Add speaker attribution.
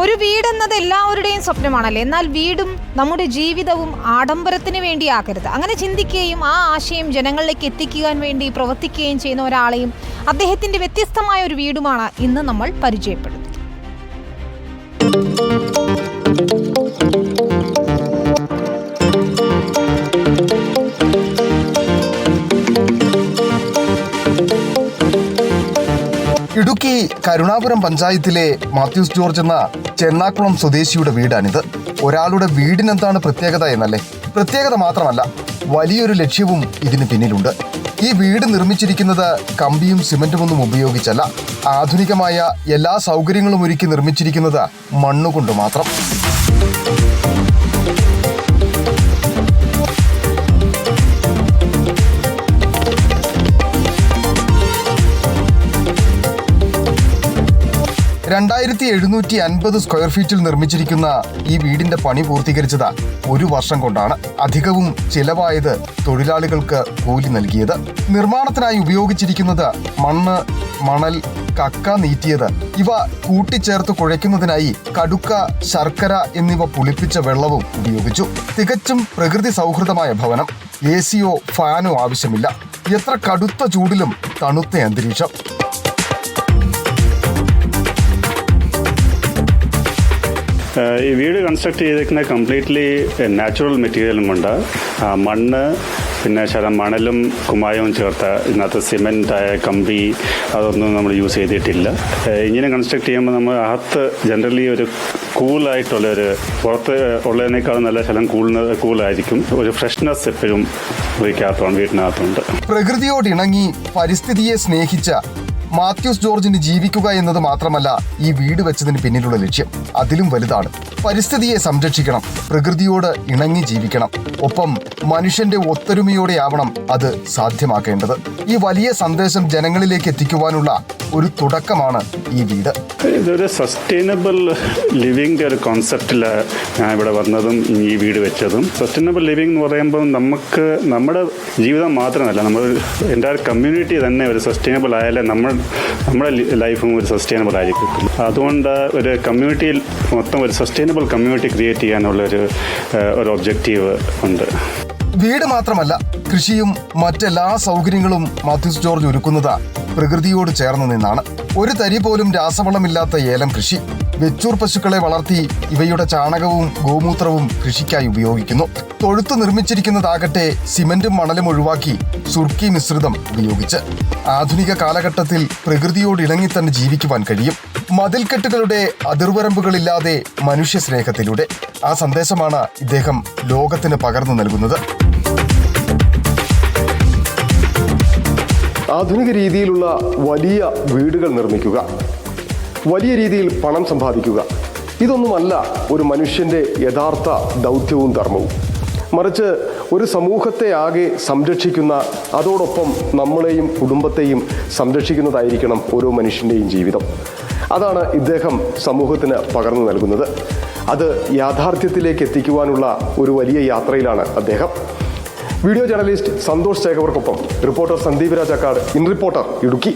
Speaker 1: ഒരു വീടെന്നത് എല്ലാവരുടെയും സ്വപ്നമാണല്ലേ? എന്നാൽ വീടും നമ്മുടെ ജീവിതവും ആഡംബരത്തിന് വേണ്ടിയാകരുത്. അങ്ങനെ ചിന്തിക്കുകയും ആ ആശയം ജനങ്ങളിലേക്ക് എത്തിക്കുവാൻ വേണ്ടി പ്രവർത്തിക്കുകയും ചെയ്യുന്ന ഒരാളെയും അദ്ദേഹത്തിന്റെ വ്യത്യസ്തമായ ഒരു വീടുമാണ് ഇന്ന് നമ്മൾ പരിചയപ്പെടുന്നത്.
Speaker 2: ഇടുക്കി കരുണാപുരം പഞ്ചായത്തിലെ മാത്യൂസ് ജോർജ് എന്ന ചെന്നാക്കുളം സ്വദേശിയുടെ വീടാണിത്. ഒരാളുടെ വീടിനെന്താണ് പ്രത്യേകത എന്നല്ലേ? പ്രത്യേകത മാത്രമല്ല വലിയൊരു ലക്ഷ്യവും ഇതിന് പിന്നിലുണ്ട്. ഈ വീട് നിർമ്മിച്ചിരിക്കുന്നത് കമ്പിയും സിമന്റുമൊന്നും ഉപയോഗിച്ചല്ല. ആധുനികമായ എല്ലാ സൗകര്യങ്ങളും ഒരുക്കി നിർമ്മിച്ചിരിക്കുന്നത് മണ്ണുകൊണ്ട് മാത്രം. രണ്ടായിരത്തി എഴുന്നൂറ്റി അൻപത് സ്ക്വയർ ഫീറ്റിൽ നിർമ്മിച്ചിരിക്കുന്ന ഈ വീടിന്റെ പണി പൂർത്തീകരിച്ചത് ഒരു വർഷം കൊണ്ടാണ്. അധികവും ചിലവായത് തൊഴിലാളികൾക്ക് കൂലി നൽകിയത്. നിർമ്മാണത്തിനായി ഉപയോഗിച്ചിരിക്കുന്നത് മണ്ണ് മണൽ കക്ക നീറ്റിയത്. ഇവ കൂട്ടിച്ചേർത്ത് കുഴയ്ക്കുന്നതിനായി കടുക്ക ശർക്കര എന്നിവ പുളിപ്പിച്ച വെള്ളവും ഉപയോഗിച്ചു. തികച്ചും പ്രകൃതി സൗഹൃദമായ ഭവനം. എ സിയോ ഫാനോ ആവശ്യമില്ല. എത്ര കടുത്ത ചൂടിലും തണുത്ത അന്തരീക്ഷം.
Speaker 3: ഈ വീട് കൺസ്ട്രക്ട് ചെയ്തിരിക്കുന്നത് കംപ്ലീറ്റ്ലി നാച്ചുറൽ മെറ്റീരിയലും കൊണ്ട് മണ്ണ് പിന്നെ ശരം മണലും കുമ്മായവും ചേർത്ത ഇതിനകത്ത് ആയ കമ്പി അതൊന്നും നമ്മൾ യൂസ് ചെയ്തിട്ടില്ല. ഇങ്ങനെ കൺസ്ട്രക്ട് ചെയ്യുമ്പോൾ നമ്മൾ അകത്ത് ജനറലി ഒരു കൂളായിട്ടുള്ള ഒരു പുറത്ത് ഉള്ളതിനേക്കാളും നല്ല ശലം കൂൾ കൂളായിരിക്കും ഒരു ഫ്രഷ്നെസ് എപ്പോഴും വീട്ടിനകത്തുണ്ട്.
Speaker 2: പ്രകൃതിയോട് ഇണങ്ങി പരിസ്ഥിതിയെ സ്നേഹിച്ച മാത്യൂസ് ജോർജിന് ജീവിക്കുക എന്നത് മാത്രമല്ല ഈ വീട് വെച്ചതിന് പിന്നിലുള്ള ലക്ഷ്യം. അതിലും വലുതാണ്. പരിസ്ഥിതിയെ സംരക്ഷിക്കണം പ്രകൃതിയോട് ഇണങ്ങി ജീവിക്കണം. ഒപ്പം മനുഷ്യന്റെ ഒത്തൊരുമയോടെ ആവണം അത് സാധ്യമാക്കേണ്ടത്. ഈ വലിയ സന്ദേശം ജനങ്ങളിലേക്ക് എത്തിക്കുവാനുള്ള ഒരു തുടക്കമാണ് ഈ വീട്.
Speaker 3: ഇതൊരു സസ്റ്റൈനബിൾ ലിവിങ്ങിന്റെ ഒരു കോൺസെപ്റ്റിൽ ഞാൻ ഇവിടെ വന്നതും ഈ വീട് വെച്ചതും. സസ്റ്റൈനബിൾ ലിവിങ് എന്ന് പറയുമ്പോൾ നമുക്ക് നമ്മുടെ ജീവിതം മാത്രമല്ല നമ്മൾ എന്റെ കമ്മ്യൂണിറ്റി തന്നെ ഒരു സസ്റ്റൈനബിൾ ആയാലേ നമ്മൾ നമ്മുടെ ലൈഫും ഒരു സസ്റ്റൈനബിൾ ആയിരിക്കും. അതുകൊണ്ട് ഒരു കമ്മ്യൂണിറ്റിയിൽ മൊത്തം ഒരു സസ്റ്റൈനബിൾ കമ്മ്യൂണിറ്റി ക്രിയേറ്റ് ചെയ്യാനുള്ള ഒരു ഒരു ഒബ്ജക്റ്റീവ് ഉണ്ട്.
Speaker 2: വീട് മാത്രമല്ല കൃഷിയും മറ്റെല്ലാ സൗകര്യങ്ങളും മാത്യൂസ് ജോർജ് ഒരുക്കുന്നത്. പ്രകൃതിയോട് ചേർന്ന് നിന്നാണ്. ഒരു തരി പോലും രാസവളമില്ലാത്ത ഏലം കൃഷി വെച്ചൂർ പശുക്കളെ വളർത്തി ഇവയുടെ ചാണകവും ഗോമൂത്രവും കൃഷിക്കായി ഉപയോഗിക്കുന്നു. തൊഴുത്ത് നിർമ്മിച്ചിരിക്കുന്നതാകട്ടെ സിമന്റും മണലും ഒഴിവാക്കി സുർക്കി മിശ്രിതം ഉപയോഗിച്ച്. ആധുനിക കാലഘട്ടത്തിൽ പ്രകൃതിയോട് ഇണങ്ങി തന്നെ ജീവിക്കുവാൻ കഴിയും. മതിൽക്കെട്ടുകളുടെ അതിർവരമ്പുകളില്ലാതെ മനുഷ്യ സ്നേഹത്തിലൂടെ ആ സന്ദേശമാണ് ഇദ്ദേഹം ലോകത്തിന് പകർന്നു നൽകുന്നത്.
Speaker 4: ആധുനിക രീതിയിലുള്ള വലിയ വീടുകൾ നിർമ്മിക്കുക. വലിയ രീതിയിൽ പണം സമ്പാദിക്കുക. ഇതൊന്നുമല്ല ഒരു മനുഷ്യന്റെ യഥാർത്ഥ ദൗത്യവും ധർമ്മവും. മറിച്ച് ഒരു സമൂഹത്തെ ആകെ സംരക്ഷിക്കുന്ന അതോടൊപ്പം നമ്മളെയും കുടുംബത്തെയും സംരക്ഷിക്കുന്നതായിരിക്കണം ഓരോ മനുഷ്യന്റെയും ജീവിതം. അതാണ് ഇദ്ദേഹം സമൂഹത്തിന് പകർന്നു നൽകുന്നത്. അത് യാഥാർത്ഥ്യത്തിലേക്ക് എത്തിക്കുവാനുള്ള ഒരു വലിയ യാത്രയിലാണ് അദ്ദേഹം. Video journalist Santhosh ചേകവർക്കൊപ്പം reporter Sandeep Rajakkad. In reporter Idukki.